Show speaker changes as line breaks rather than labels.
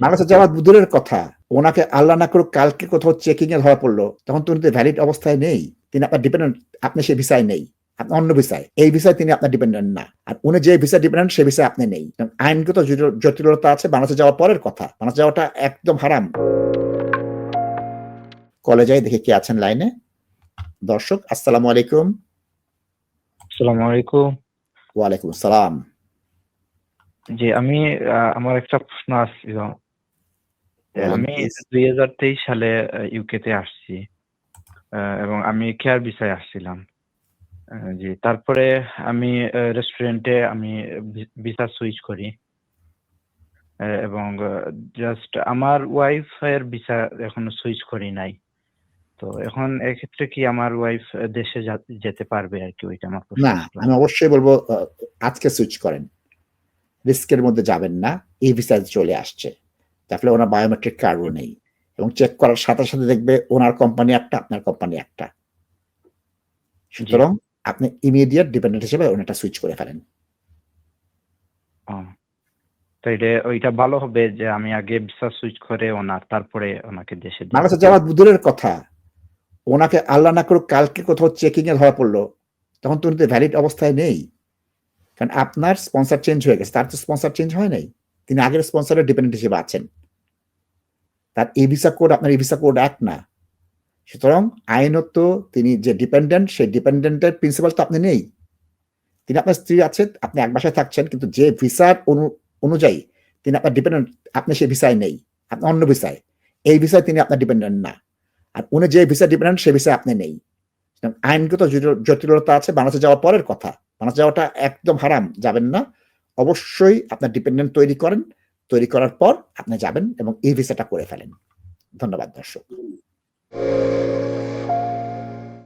বাংলাদেশে যাওয়া দূরের কথা ওনাকে আল্লাহ না করুক কালকে কোথাও চেকিং এ ধরা পড়ল তখন তো উনি তো ভ্যালিড অবস্থায় নেই। তিনি আপনার ডিপেন্ডেন্ট আপনি সেই ভিসায় নেই। আপনি অন্য ভিসায় এই ভিসায় তিনি আপনার ডিপেন্ডেন্ট না। আর উনি যে ভিসা ডিপেন্ডেন্ট সেই ভিসায় আপনি নেই। আইনগত জটিলতা আছে বাংলাদেশে যাওয়ার পরের কথা। বাংলাদেশে যাওয়াটা একদম হারাম। কলেজে দেখে কে আছেন লাইনে। দর্শক আসসালামু আলাইকুম।
আসসালামু আলাইকুম।
ওয়ালাইকুম সালাম
জি আমি আমার একটা প্রশ্ন
বলেন
আমি দুই হাজার তেইশ সালে ইউকে তে আসছি এবং আমি কেয়ার ভিসায় আসছিলাম জি। তারপরে আমি রেস্টুরেন্টে আমি ভিসা সুইচ করি এবং জাস্ট আমার ওয়াইফ এর ভিসা এখনও সুইচ করি নাই। তো এখন এক্ষেত্রে কি আমার ওয়াইফ দেশে যেতে পারবে আর কি? ওইটা আমার প্রশ্ন
না আমি অবশ্যই বলব আজকে সুইচ করেন। রিস্কের মধ্যে যাবেন না এই ভিসা চলে আসছে। তার ফলে ওনার বায়োমেট্রিক কার্ডও নেই। এবং চেক করার সাথে সাথে দেখবে ওনার কোম্পানি একটা আপনার কোম্পানি একটা। সুতরাং আপনি ইমিডিয়েট ডিপেন্ডেন্ট হিসেবে ওনাটা সুইচ করে ফেলেন।
তো এটা ওইটা ভালো হবে যে আমি আগে ভিসা সুইচ করে ওনার তারপরে ওনাকে দেশে দেব।
যাওয়া দূরের কথা ওনাকে আল্লাহ না করুক কালকে কোথাও চেকিং এ ধরা পড়ল তখন তো উনি তো ভ্যালিড অবস্থায় নেই। কারণ আপনার স্পন্সর চেঞ্জ হয়ে গেছে তার তো স্পন্সর চেঞ্জ হয় নাই। তিনি আগের স্পন্সরের ডিপেন্ডেন্ট হিসেবে আছেন। তার এ ভিসা কোড আপনার এ ভিসা কোড এক না। সুতরাং আইনত তিনি যে ডিপেন্ডেন্ট সেই ডিপেন্ডেন্টের প্রিন্সিপাল তো আপনি নেই। তিনি আপনার স্ত্রী আছে, আপনি এক বাসায় থাকছেন, কিন্তু যে ভিসার অনুযায়ী তিনি আপনার ডিপেন্ডেন্ট আপনি সেই ভিসায় নেই। আপনি অন্য ভিসায়। এই ভিসায় তিনি আপনার ডিপেন্ডেন্ট না। আর উনি যে ভিসা ডিপেন্ডেন্ট সেই ভিসায় আপনি নেই। আইনগত জটিলতা আছে, বাংলাদেশে যাওয়ার পরের কথা। বাংলাদেশে যাওয়াটা একদম হারাম, যাবেন না। অবশ্যই আপনার ডিপেন্ডেন্ট তৈরি করেন। তৈরি করার পর আপনি যাবেন এবং এই ভিসাটা করে ফেলেন। ধন্যবাদ দর্শক।